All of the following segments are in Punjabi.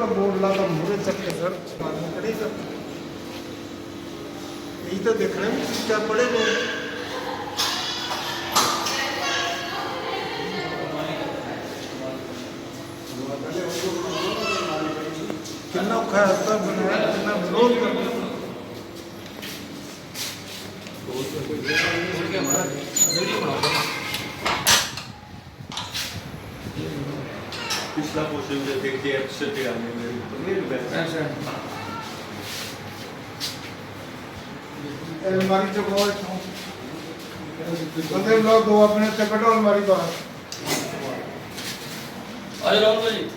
ਤਾਂ ਬੋਰਡ ਲਾ ਮੂਰੇ ਚੱਕ ਕੇ ਸਰ। ਮਾਰਨ ਖੜੀ ਕਰ ਇਹ ਤਾਂ ਦੇਖਣਾ ਵੀ ਤੁਸੀਂ ਕਿਆ ਪੜੇ ਹੋ ਕਿੰਨਾ ਔਖਾ ਰਸਤਾ ਬਣਾਇਆ, ਕਿੰਨਾ ਵਿਰੋਧ ਕਰਨਾ। ਪਿਛਲਾ ਪੋਰਸ਼ਨ ਦੇ ਦੇਖ ਕੇ ਐਕਸਲ ਤੇ ਆਨੇ ਮੇਰੇ ਤੋਂ ਮੇਰੇ ਬੈਠ ਅਲਮਾਰੀ ਚ ਬਹੁਤ ਬੰਦੇ ਲੋਕ ਦੋ ਆਪਣੇ ਤੇ ਕੱਢੋ ਅਲਮਾਰੀ ਬਾਹਰ। ਆਜੋ ਰਾਹੁਲ ਭਾਜੀ।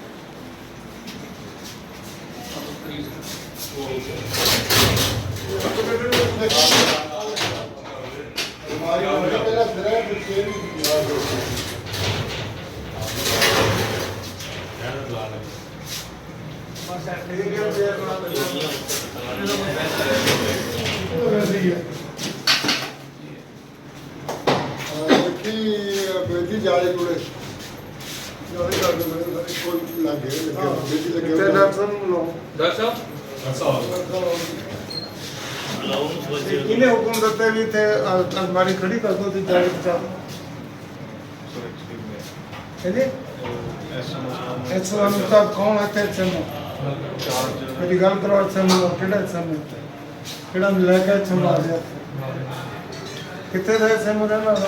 ਬੇਦੀ ਜਾਲੇ ਕੋਲੇ ਜਾਲੇ ਕਰ ਦੇ ਮੇਰੇ ਸਾਰੇ ਕੋਈ ਲੱਗ ਲੱਗੇ ਬੇਦੀ ਲੱਗੇ ਤੇ ਡਾਕਟਰ ਨੂੰ ਬੁਲਾਓ ਡਾਕਟਰ ਸਾਹਿਬ ਕਿਨੇ ਹੁਕਮ ਦਿੱਤੇ ਵੀ ਤੇ ਅਲਮਾਰੀ ਖੜੀ ਕਰ ਦੋ ਤੇ ਜਾਲੀ ਬਚਾ ਇਹਨੇ ਐਸਲਾਮ ਤਾਂ ਕੌਣ ਹੈ ਤੇ ਐਸਲਾਮ ਮੇਰੀ ਗੱਲ ਕਰੋ ਐਸਲਾਮ ਕਿਹੜਾ ਐਸਲਾਮ ਕਿਹੜਾ ਮਿਲਾ ਕੇ ਐਸਲਾਮ ਆ ਗਿਆ ਕਿੱਥੇ ਦਾ ਐਸਲਾਮ ਰਹਿਣਾ ਵਾ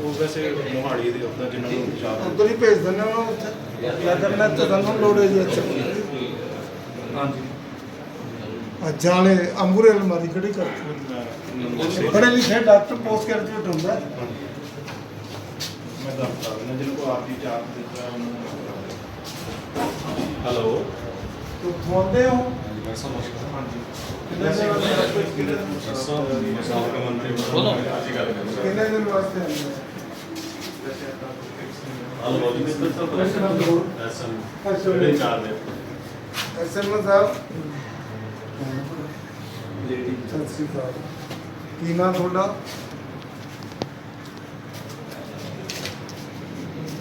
ਉਹ ਵੈਸੇ ਮੋਹਾੜੀ ਦੇ ਹੁੰਦਾ ਜਿਨ੍ਹਾਂ ਨੂੰ ਚਾਹ ਉਧਰ ਹੀ ਭੇਜ ਦਿੰਦੇ ਉਹਨਾਂ ਨੂੰ ਉੱਥੇ। ਕਿਆ ਕਰਨਾ ਤੇ ਤੁਹਾਨੂੰ ਲੋੜ ਹੈ ਜੀ ਅੱਛਾ ਹਾਂਜੀ। ਜਾਲੇ ਅੰਬੂਰੇ ਅਲਮਾਰੀ ਖੜੀ ਕਰ ਬੜੇ ਲਿਖੇ ਡਾਕਟਰ ਪੋਸਟ ਗ੍ਰੈਜੂਏਟ ਹੁੰਦਾ ਮੈਂ ਦੱਸ ਦਿੰਦਾ ਜਿਹਨੂੰ ਕੋ ਆਪ ਦੀ ਚਾਹ ਦਿੱਤਾ ਹੈਲੋ। ਤੂੰ ਖਵਾਉਂਦੇ ਹੋ? ਮੈਂ ਸਮਝ ਹਾਂਜੀ। ਕਿੰਨੇ ਦਿਨ ਵਾਸਤੇ? ਬੋਲੋ। ਅਸੀਂ ਗੱਲ ਕਿੰਨੇ ਦਿਨ ਵਾਸਤੇ ਆਉਂਦੇ ਹੋ? ਹਲੋ ਜੀ ਮਿਸਟਰ ਸਾਹਿਬ ਐਸਐਮ। ਸਾਹਿਬ? ਸਤਿ ਸ੍ਰੀ ਅਕਾਲ। ਕੀ ਨਾਮ ਤੁਹਾਡਾ?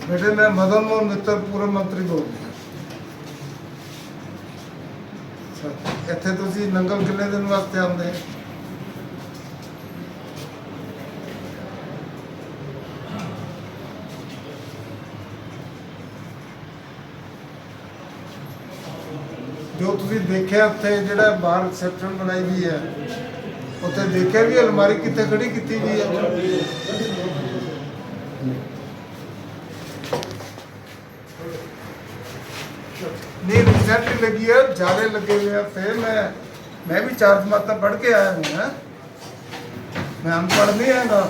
ਬੇਟੇ ਮੈਂ ਮਦਨ ਮੋਹਨ ਮਿੱਤਰ ਪੂਰਵ ਮੰਤਰੀ ਬੋਲ ਰਿਹਾ ਅੱਛਾ, ਇੱਥੇ ਤੁਸੀਂ ਨੰਗਲ ਕਿੰਨੇ ਦਿਨ ਵਾਸਤੇ ਆਉਂਦੇ? ਜੋ ਤੁਸੀਂ ਦੇਖਿਆ ਉੱਥੇ ਜਿਹੜਾ ਬਾਹਰ ਸੈਕਟਰ ਬਣਾਈ ਵੀ ਹੈ, ਉੱਥੇ ਦੇਖਿਆ ਵੀ ਅਲਮਾਰੀ ਕਿੱਥੇ ਖੜੀ ਕੀਤੀ ਗਈ ਹੈ? ਰਿਸੈਪਸ਼ਨ ਲੱਗੀ ਹੈ ਜਾਲੇ ਲੱਗੇ ਹੋਏ ਆ ਫਿਰ ਮੈਂ ਮੈਂ ਵੀ ਚਾਰ ਜਮਾਤਾਂ ਪੜ੍ਹ ਕੇ ਆਇਆ ਹੂੰ ਹਾਂ। ਮੈਂ ਅਨਪੜ੍ਹ ਨਹੀਂ ਹੈਗਾ।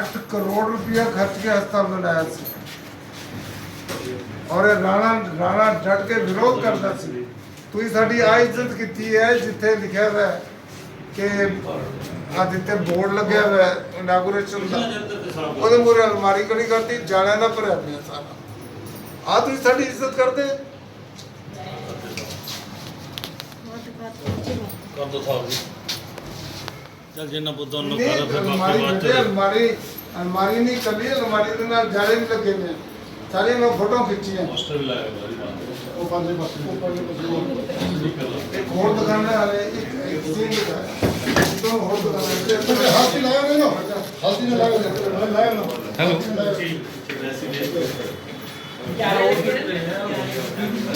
8 ਕਰੋੜ ਰੁਪਇਆ ਖਰਚ ਕੇ ਹਸਪਤਾਲ ਬਣਾਇਆ ਸੀ। ਔਰ ਇਹ ਰਾਣਾ ਰਾਣਾ ਡਟ ਕੇ ਵਿਰੋਧ ਕਰਦਾ ਸੀ। ਤੁਸੀਂ ਸਾਡੀ ਆ ਇੱਜ਼ਤ ਕੀਤੀ ਹੈ ਜਿੱਥੇ ਲਿਖਿਆ ਹੋਇਆ ਹੈ ਕਿ ਆ ਜਿੱਥੇ ਬੋਰਡ ਲੱਗਿਆ ਹੋਇਆ ਹੈ ਇਨਾਗੂਰੇਸ਼ਨ ਦਾ। ਉਹਦੇ ਮੂਰੇ ਅਲਮਾਰੀ ਕਣੀ ਕਰਤੀ ਜਾਣਿਆਂ ਦਾ ਭਰਿਆ ਪਿਆ ਸਾਰਾ। ਆ ਤੁਸੀਂ ਸਾਡੀ ਇੱਜ਼ਤ ਕਰਦੇ? ਕਰ ਦੋ ਸਾਹਿਬ ਜੀ ਚਲ ਜਿੰਨਾ ਬੁੱਧਨ ਨੂੰ ਨਹੀਂ, ਕਰ ਫਿਰ ਅਲਮਾਰੀ ਬਾਕੀ ਅਲਮਾਰੀ ਅਲਮਾਰੀ ਨਹੀਂ ਕੱਲੀ ਅਲਮਾਰੀ ਦੇ ਨਾਲ ਜਾਲੇ ਵੀ ਲੱਗੇ ਨੇ। ਸਾਰੀ ਮੈਂ ਫੋਟੋ ਖਿੱਚੀ ਹੈ ਮਾਸਟਰ ਵੀ ਲਾਇਆ ਹੋਇਆ ਜੀ ਬਾਅਦ ਉਹ ਪੰਜੇ ਪਾਸੇ ਇੱਕ ਹੋਰ ਦੁਕਾਨਾਂ ਵਾਲੇ ਇੱਕ ਇੱਕ ਸੀਨ ਦੋ ਹੋਰ ਦੁਕਾਨਾਂ ਤੇ ਤੇ ਹਾਥੀ ਲਾਇਆ ਨਾ? ਹਾਥੀ ਨੇ ਲਾਇਆ ਲਾਇਆ ਨਾ ਹੈਲੋ। ਇੱਥੇ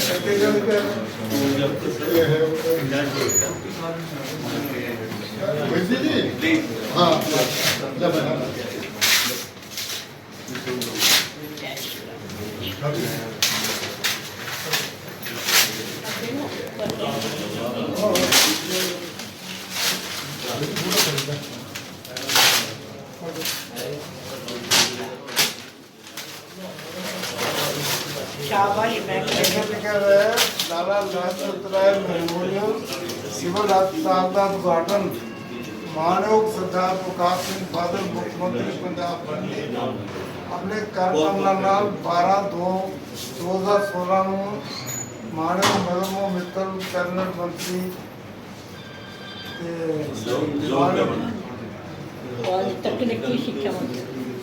ਗੱਲ ਕਰ ਬੇਦੀ ਜੀ ਹਾਂ ਲੈ ਬਣਾ शाबाश मैं ਇੱਥੇ ਲਿਖਿਆ ਹੋਇਆ ਹੈ ਲਾਲਾ ਲਾਜਪਤ ਰਾਏ ਮੈਮੋਰੀਅਲ ਸਿਵਲ ਹਸਪਤਾਲ ਦਾ ਉਦਘਾਟਨ ਮਾਨਯੋਗ ਸਰਦਾਰ ਪ੍ਰਕਾਸ਼ ਸਿੰਘ ਬਾਦਲ ਮੁੱਖ ਮੰਤਰੀ ਪੰਜਾਬ ਬਣੇ ਆਪਣੇ ਕਾਰਜਕ੍ਰਮਾਂ ਨਾਲ 12 2 2016 ਨੂੰ ਮਾਨਯੋਗ ਮਦਮੋ ਮਿੱਤਲ ਕੈਬਨਿਟ ਮੰਤਰੀ ਤੇ ਮਾਨਯੋਗ और तकनीकी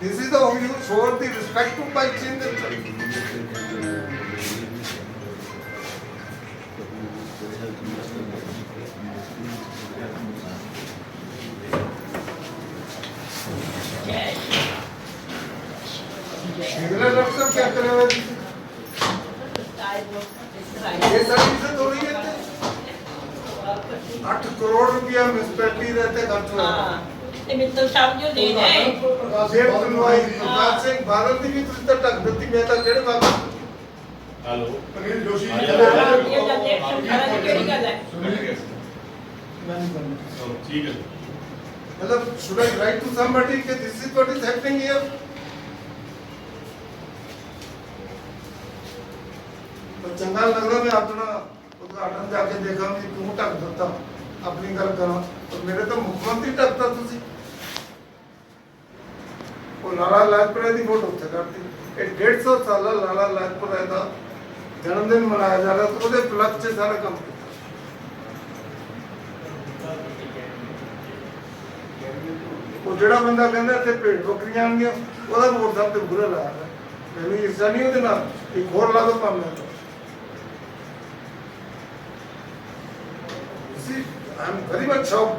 This is how you show the respect to culture in the Shivraj doctor क्या कर रहे हैं ये सारी चीजें थोड़ी है आठ करोड़ रुपया म्यूनसिपैलिटी रहते खर्च हुआ ਤੇ ਮਿੱਤਲ ਸਾਹਿਬ ਜੋ ਦੇ ਰਹੇ जेब बनवाई प्रकाश सिंह बादल की भी तुझ तक ढक देती मैं तक डेढ़ बार ਹੈਲੋ ਅਨਿਲ ਜੋਸ਼ੀ ਇਹ ਗੱਲ ਦੇਖ ਸਮਝਾਣਾ ਦੀ ਕਿਹੜੀ ਗੱਲ ਹੈ ਚਲੋ ਠੀਕ ਹੈ मतलब should I write to somebody कि this is what is happening here तो चंगा लग रहा मैं अपना उद्घाटन जाके देखा मैं क्यों ढक देता अपनी गल करा तो मेरे तो मुख्यमंत्री ढकता तुसी ਉਹ ਲਾਲਾ ਲਾਜਪਤ ਰਾਏ ਦੀ ਫੋਟੋ ਉੱਥੇ ਕਰਤੀ ਇਹ 150 ਸਾਲਾ ਲਾਲਾ ਲਾਜਪਤ ਰਾਏ ਦਾ ਜਨਮ ਦਿਨ ਮਨਾਇਆ ਜਾ ਰਿਹਾ ਤੇ ਉਹਦੇ ਪਲਕ 'ਚ ਸਾਰਾ ਕੰਮ ਕੀਤਾ। ਉਹ ਜਿਹੜਾ ਬੰਦਾ ਕਹਿੰਦਾ ਇੱਥੇ ਭੇਡ ਬੱਕਰੀਆਂ ਆਣਗੀਆਂ ਉਹਦਾ ਵੋਟ ਸਭ ਤੇ ਬੁਰਾ ਲਾਇਆ ਹੈ। ਮੈਨੂੰ ਇਰਸਾ ਨਹੀਂ ਉਹਦੇ ਨਾਲ ਇੱਕ ਹੋਰ ਲਾ ਦੋ ਹੈ ਸੀ ਆਮ ਵੈਰੀ ਮਚ ਸ਼ੌਕ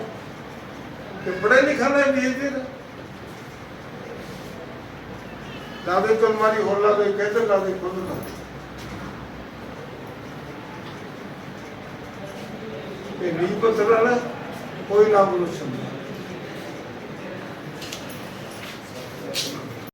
ਕਿ ਪੜ੍ਹੇ ਲਿਖਾ ਨਾ ਬਿਹੇਵੀਅਰ ਲਾ ਦੇ ਤੋਂ ਮਾਰੀ ਹੋਰ ਲਾ ਦੇ ਕਹਿੰਦੇ ਲਾ ਖੁਦ ਲਾ ਦੇ ਇਹ ਨਹੀਂ ਪਤਾ ਕੋਈ ਨਾ ਬੋਲੋ